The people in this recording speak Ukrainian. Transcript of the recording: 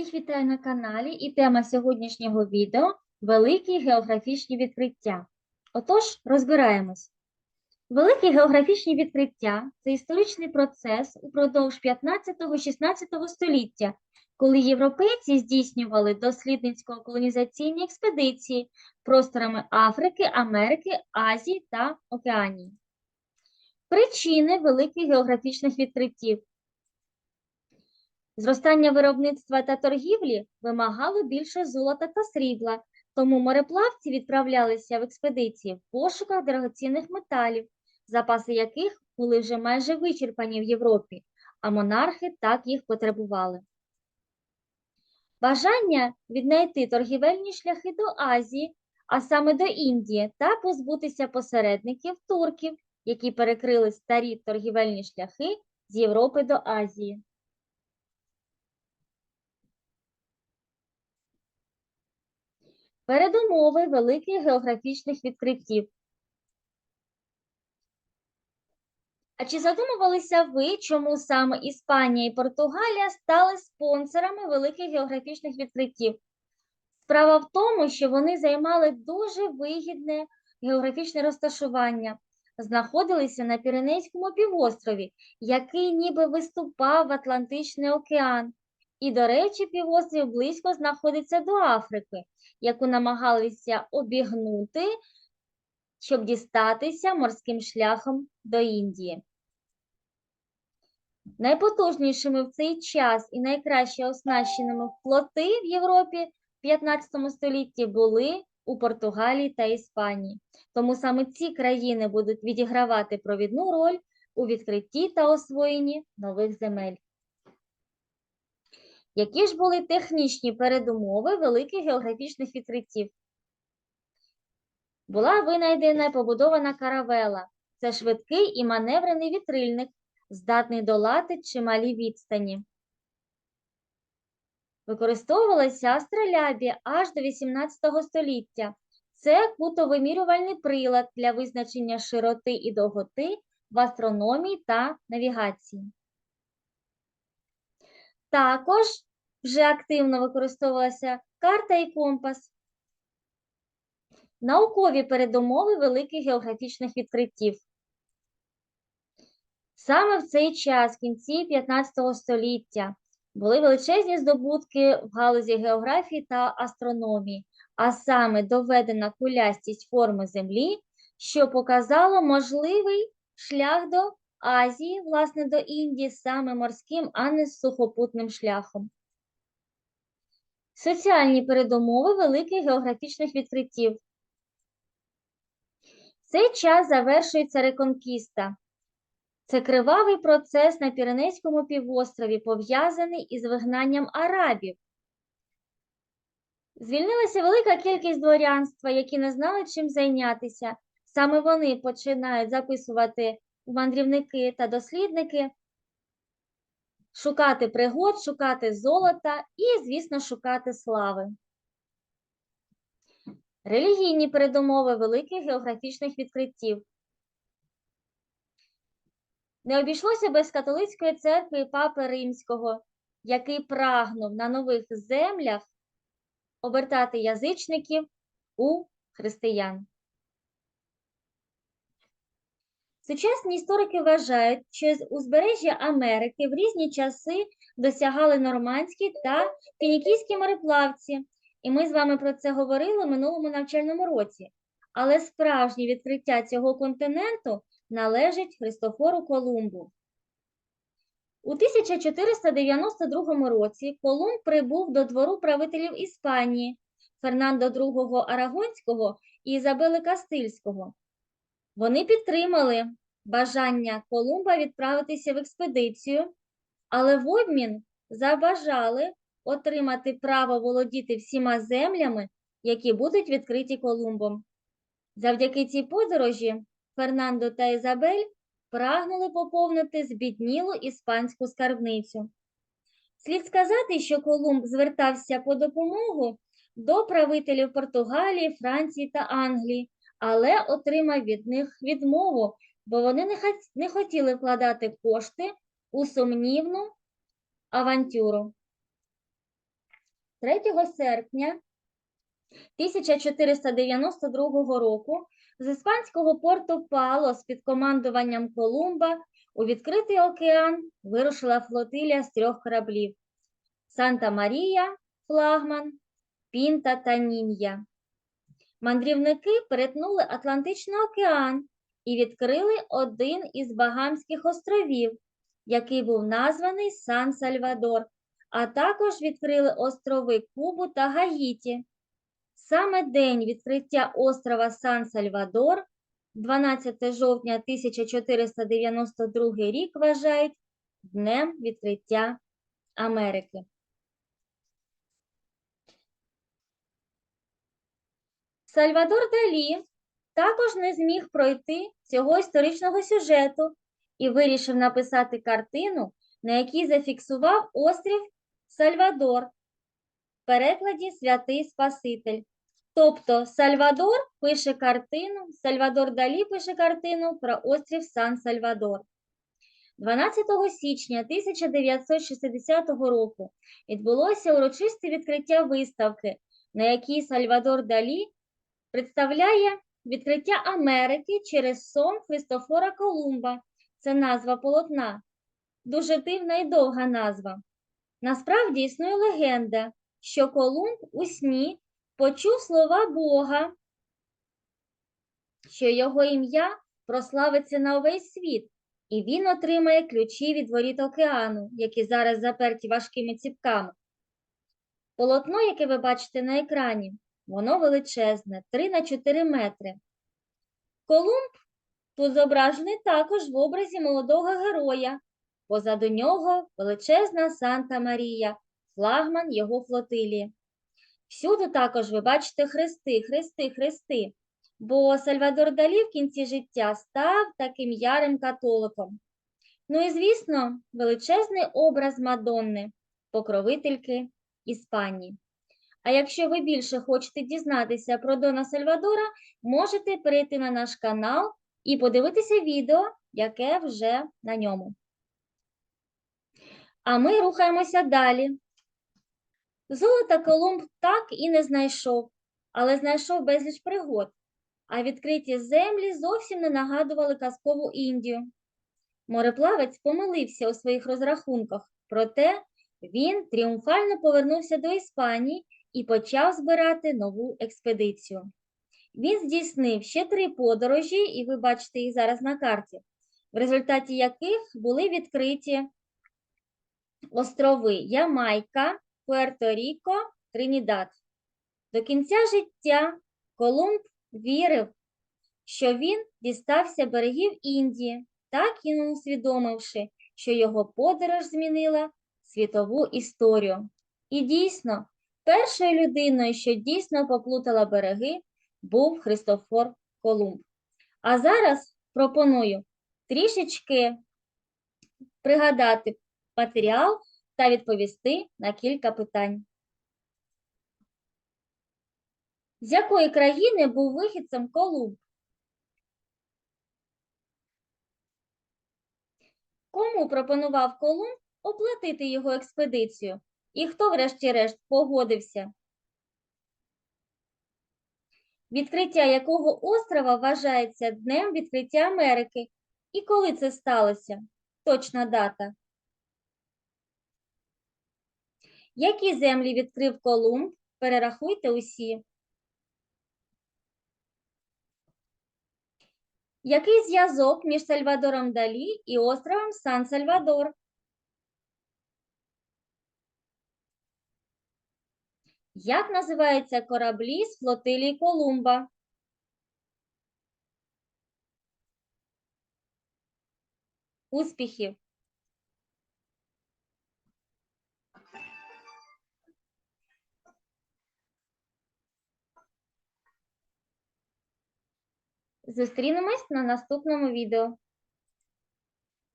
Всіх вітаю на каналі і тема сьогоднішнього відео Великі географічні відкриття. Отож, розбираємось. Великі географічні відкриття це історичний процес упродовж 15-16 століття, коли європейці здійснювали дослідницько-колонізаційні експедиції просторами Африки, Америки, Азії та Океанії. Причини великих географічних відкриттів. Зростання виробництва та торгівлі вимагало більше золота та срібла, тому мореплавці відправлялися в експедиції в пошуках дорогоцінних металів, запаси яких були вже майже вичерпані в Європі, а монархи так їх потребували. Бажання віднайти торгівельні шляхи до Азії, а саме до Індії, та позбутися посередників турків, які перекрили старі торгівельні шляхи з Європи до Азії. Передумови великих географічних відкриттів. А чи задумувалися ви, чому саме Іспанія і Португалія стали спонсорами великих географічних відкриттів? Справа в тому, що вони займали дуже вигідне географічне розташування, знаходилися на Піренейському півострові, який ніби виступав в Атлантичний океан. І, до речі, півострів близько знаходиться до Африки, яку намагалися обігнути, щоб дістатися морським шляхом до Індії. Найпотужнішими в цей час і найкраще оснащеними флоти в Європі в 15 столітті були у Португалії та Іспанії. Тому саме ці країни будуть відігравати провідну роль у відкритті та освоєнні нових земель. Які ж були технічні передумови великих географічних відкриттів? Була винайдена і побудована каравела. Це швидкий і маневрений вітрильник, здатний долати чималі відстані. Використовувалася астролябія аж до 18 століття. Це кутовимірювальний прилад для визначення широти і довготи в астрономії та навігації. Також вже активно використовувалася карта і компас. Наукові передумови великих географічних відкриттів. Саме в цей час, в кінці 15 століття, були величезні здобутки в галузі географії та астрономії, а саме доведена кулястість форми Землі, що показало можливий шлях до Азії, власне, до Індії, саме морським, а не сухопутним шляхом. Соціальні передумови великих географічних відкриттів. Цей час завершується реконкіста. Це кривавий процес на Піренейському півострові, пов'язаний із вигнанням арабів. Звільнилася велика кількість дворянства, які не знали, чим зайнятися. Саме вони починають записувати мандрівники та дослідники, шукати пригод, шукати золота і, звісно, шукати слави. Релігійні передумови великих географічних відкриттів. Не обійшлося без католицької церкви і папи Римського, який прагнув на нових землях обертати язичників у християн. Сучасні історики вважають, що з узбережжя Америки в різні часи досягали нормандські та фінікійські мореплавці, і ми з вами про це говорили в минулому навчальному році. Але справжнє відкриття цього континенту належить Христофору Колумбу. У 1492 році Колумб прибув до двору правителів Іспанії Фернандо II Арагонського і Ізабели Кастильського. Вони підтримали бажання Колумба відправитися в експедицію, але в обмін забажали отримати право володіти всіма землями, які будуть відкриті Колумбом. Завдяки цій подорожі Фернандо та Ізабель прагнули поповнити збіднілу іспанську скарбницю. Слід сказати, що Колумб звертався по допомогу до правителів Португалії, Франції та Англії, але отримав від них відмову, бо вони не, хотіли вкладати кошти у сумнівну авантюру. 3 серпня 1492 року з іспанського порту Палос під командуванням Колумба у відкритий океан вирушила флотилія з трьох кораблів Санта Марія, флагман, Пінта та Нін'я. Мандрівники перетнули Атлантичний океан і відкрили один із Багамських островів, який був названий Сан-Сальвадор, а також відкрили острови Кубу та Гаїті. Саме день відкриття острова Сан-Сальвадор, 12 жовтня 1492 рік, вважають Днем відкриття Америки. Сальвадор Далі також не зміг пройти цього історичного сюжету і вирішив написати картину, на якій зафіксував острів Сальвадор в перекладі Святий Спаситель. Тобто Сальвадор пише картину, Сальвадор Далі пише картину про острів Сан-Сальвадор. 12 січня 1960 року відбулося урочисте відкриття виставки, на якій Сальвадор Далі представляє відкриття Америки через сон Христофора Колумба. Це назва полотна. Дуже дивна і довга назва. Насправді існує легенда, що Колумб у сні почув слова Бога, що його ім'я прославиться на увесь світ, і він отримає ключі від воріт океану, які зараз заперті важкими ціпками. Полотно, яке ви бачите на екрані, воно величезне, 3 на 4 метри. Колумб тут зображений також в образі молодого героя. Позаду нього величезна Санта Марія, флагман його флотилії. Всюди також ви бачите хрести, хрести, хрести, бо Сальвадор Далі в кінці життя став таким ярим католиком. Ну і, звісно, величезний образ Мадонни, покровительки Іспанії. А якщо ви більше хочете дізнатися про Дона Сальвадора, можете перейти на наш канал і подивитися відео, яке вже на ньому. А ми рухаємося далі. Золота Колумб так і не знайшов, але знайшов безліч пригод, а відкриті землі зовсім не нагадували казкову Індію. Мореплавець помилився у своїх розрахунках, проте він тріумфально повернувся до Іспанії і почав збирати нову експедицію. Він здійснив ще три подорожі, і ви бачите їх зараз на карті, в результаті яких були відкриті острови Ямайка, Пуерто-Ріко, Тринідад. До кінця життя Колумб вірив, що він дістався берегів Індії, так і усвідомивши, що його подорож змінила світову історію. І дійсно, першою людиною, що дійсно поплутала береги, був Христофор Колумб. А зараз пропоную трішечки пригадати матеріал та відповісти на кілька питань. З якої країни був вихідцем Колумб? Кому пропонував Колумб оплатити його експедицію? І хто, врешті-решт, погодився? Відкриття якого острова вважається Днем відкриття Америки? І коли це сталося? Точна дата. Які землі відкрив Колумб? Перерахуйте усі. Який зв'язок між Сальвадором Далі і островом Сан-Сальвадор? Як називаються кораблі з флотилії Колумба? Успіхів! Зустрінемось на наступному відео.